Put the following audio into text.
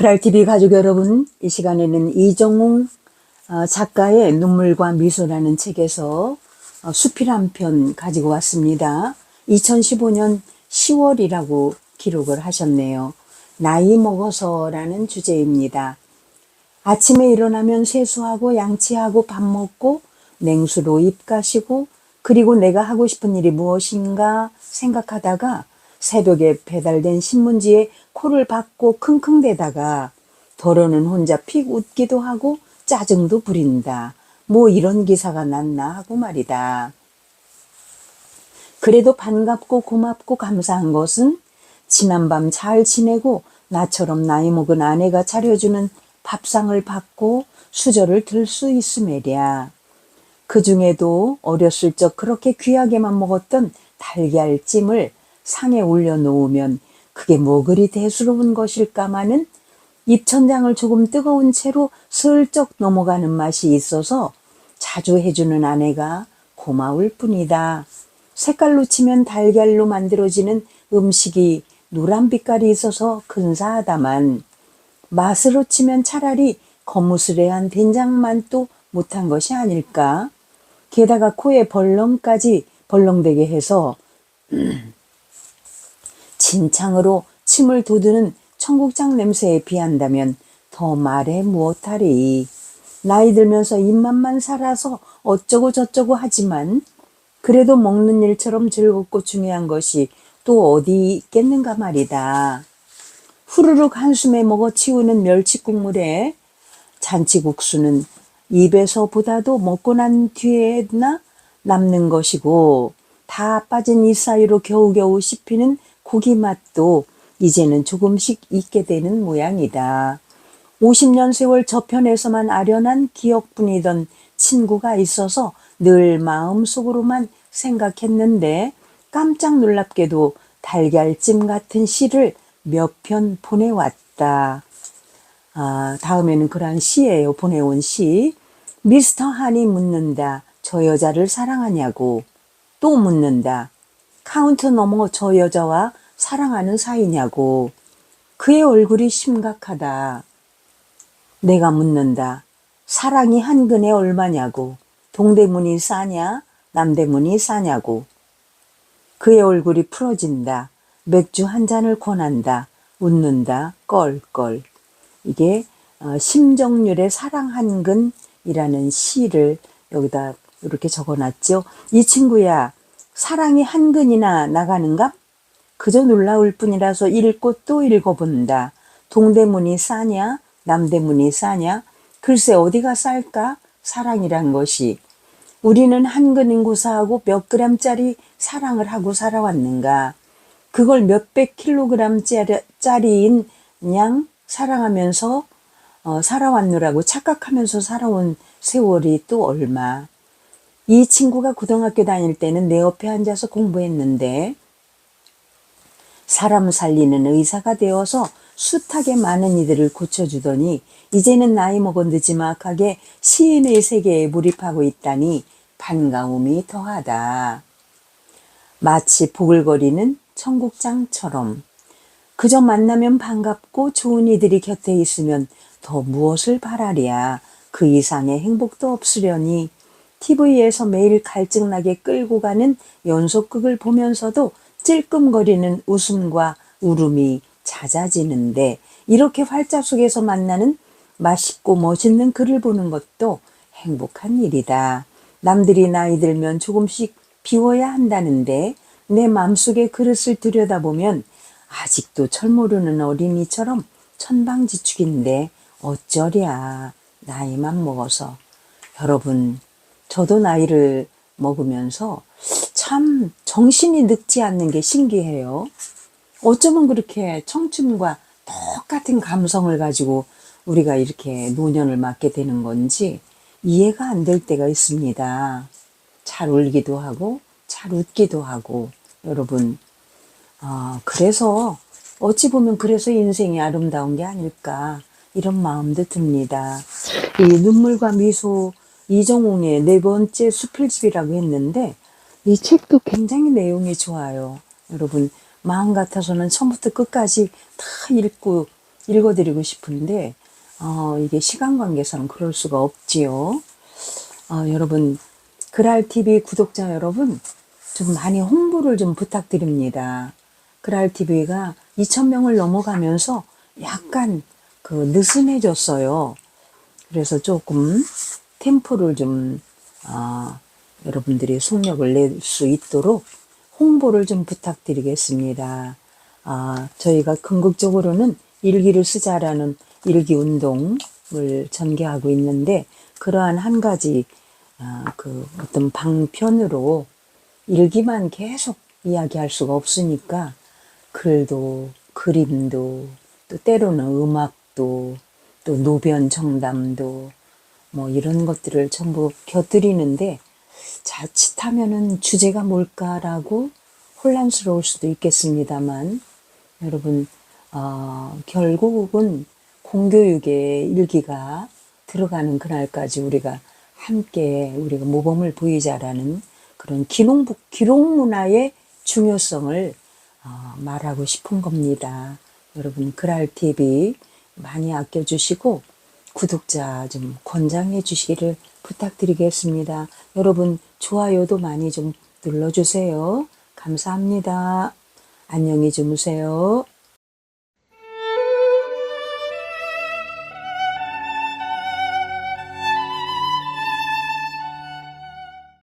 그랄TV 가족 여러분, 이 시간에는 이정웅 어, 작가의 눈물과 미소라는 책에서 어, 수필 한 편 가지고 왔습니다. 2015년 10월이라고 기록을 하셨네요. 나이 먹어서라는 주제입니다. 아침에 일어나면 세수하고 양치하고 밥 먹고 냉수로 입 가시고 그리고 내가 하고 싶은 일이 무엇인가 생각하다가 새벽에 배달된 신문지에 코를 박고 킁킁대다가 더러는 혼자 픽 웃기도 하고 짜증도 부린다. 뭐 이런 기사가 났나 하고 말이다. 그래도 반갑고 고맙고 감사한 것은 지난밤 잘 지내고 나처럼 나이 먹은 아내가 차려주는 밥상을 받고 수저를 들 수 있음에랴. 그 중에도 어렸을 적 그렇게 귀하게만 먹었던 달걀찜을 상에 올려놓으면 그게 뭐 그리 대수로운 것일까마는 입천장을 조금 뜨거운 채로 슬쩍 넘어가는 맛이 있어서 자주 해주는 아내가 고마울 뿐이다. 색깔로 치면 달걀로 만들어지는 음식이 노란 빛깔이 있어서 근사하다만 맛으로 치면 차라리 거무스레한 된장만도 못한 것이 아닐까. 게다가 코에 벌렁까지 벌렁대게 해서 진창으로 침을 돋우는 청국장 냄새에 비한다면 더 말해 무엇하리. 나이 들면서 입맛만 살아서 어쩌고 저쩌고 하지만 그래도 먹는 일처럼 즐겁고 중요한 것이 또 어디 있겠는가 말이다. 후루룩 한숨에 먹어 치우는 멸치국물에 잔치국수는 입에서 보다도 먹고 난 뒤에나 남는 것이고 다 빠진 이 사이로 겨우겨우 씹히는 고기 맛도 이제는 조금씩 있게 되는 모양이다. 50년 세월 저편에서만 아련한 기억뿐이던 친구가 있어서 늘 마음속으로만 생각했는데 깜짝 놀랍게도 달걀찜 같은 시를 몇 편 보내왔다. 아, 다음에는 그러한 시예요. 보내온 시. 미스터 한이 묻는다. 저 여자를 사랑하냐고. 또 묻는다. 카운트 넘어 저 여자와 사랑하는 사이냐고. 그의 얼굴이 심각하다. 내가 묻는다. 사랑이 한 근에 얼마냐고. 동대문이 싸냐? 남대문이 싸냐고. 그의 얼굴이 풀어진다. 맥주 한 잔을 권한다. 웃는다. 껄껄. 이게 어, 심정률의 사랑 한 근이라는 시를 여기다 이렇게 적어놨죠. 이 친구야, 사랑이 한 근이나 나가는가? 그저 놀라울 뿐이라서 읽고 또 읽어본다. 동대문이 싸냐? 남대문이 싸냐? 글쎄 어디가 쌀까? 사랑이란 것이. 우리는 한 근 인 구사하고 몇 그램짜리 사랑을 하고 살아왔는가? 그걸 몇백 킬로그램짜리인 양 사랑하면서 어, 살아왔느라고 착각하면서 살아온 세월이 또 얼마. 이 친구가 고등학교 다닐 때는 내 옆에 앉아서 공부했는데 사람 살리는 의사가 되어서 숱하게 많은 이들을 고쳐주더니 이제는 나이 먹은 늦지막하게 시인의 세계에 몰입하고 있다니 반가움이 더하다. 마치 보글거리는 청국장처럼 그저 만나면 반갑고 좋은 이들이 곁에 있으면 더 무엇을 바라랴 그 이상의 행복도 없으려니 TV에서 매일 갈증나게 끌고 가는 연속극을 보면서도 찔끔거리는 웃음과 울음이 잦아지는데 이렇게 활자 속에서 만나는 맛있고 멋있는 글을 보는 것도 행복한 일이다. 남들이 나이 들면 조금씩 비워야 한다는데 내 마음속에 그릇을 들여다보면 아직도 철 모르는 어린이처럼 천방지축인데 어쩌랴 나이만 먹어서 여러분 저도 나이를 먹으면서 참 정신이 늙지 않는 게 신기해요. 어쩌면 그렇게 청춘과 똑같은 감성을 가지고 우리가 이렇게 노년을 맞게 되는 건지 이해가 안 될 때가 있습니다. 잘 울기도 하고 잘 웃기도 하고 여러분 아 그래서 어찌 보면 그래서 인생이 아름다운 게 아닐까 이런 마음도 듭니다. 이 눈물과 미소 이정웅의 네 번째 수필집이라고 했는데 이 책도 굉장히 내용이 좋아요. 여러분 마음 같아서는 처음부터 끝까지 다 읽고 읽어드리고 싶은데 어, 이게 시간 관계상 그럴 수가 없지요. 어, 여러분 그랄 TV 구독자 여러분 좀 많이 홍보를 좀 부탁드립니다. 그랄 TV가 2,000명을 넘어가면서 약간 그 느슨해졌어요. 그래서 조금 템포를 좀 아, 여러분들이 속력을 낼 수 있도록 홍보를 좀 부탁드리겠습니다. 아, 저희가 궁극적으로는 일기를 쓰자라는 일기 운동을 전개하고 있는데 그러한 한 가지 아, 그 어떤 방편으로 일기만 계속 이야기할 수가 없으니까 글도 그림도 또 때로는 음악도 또 노변 정담도 뭐 이런 것들을 전부 곁들이는데 자칫하면은 주제가 뭘까라고 혼란스러울 수도 있겠습니다만 여러분 어, 결국은 공교육의 일기가 들어가는 그날까지 우리가 함께 우리가 모범을 보이자라는 그런 기록, 기록 문화의 중요성을 어, 말하고 싶은 겁니다. 여러분 그랄 TV 많이 아껴주시고 구독자 좀 권장해 주시기를 부탁드리겠습니다. 여러분 좋아요도 많이 좀 눌러주세요. 감사합니다. 안녕히 주무세요.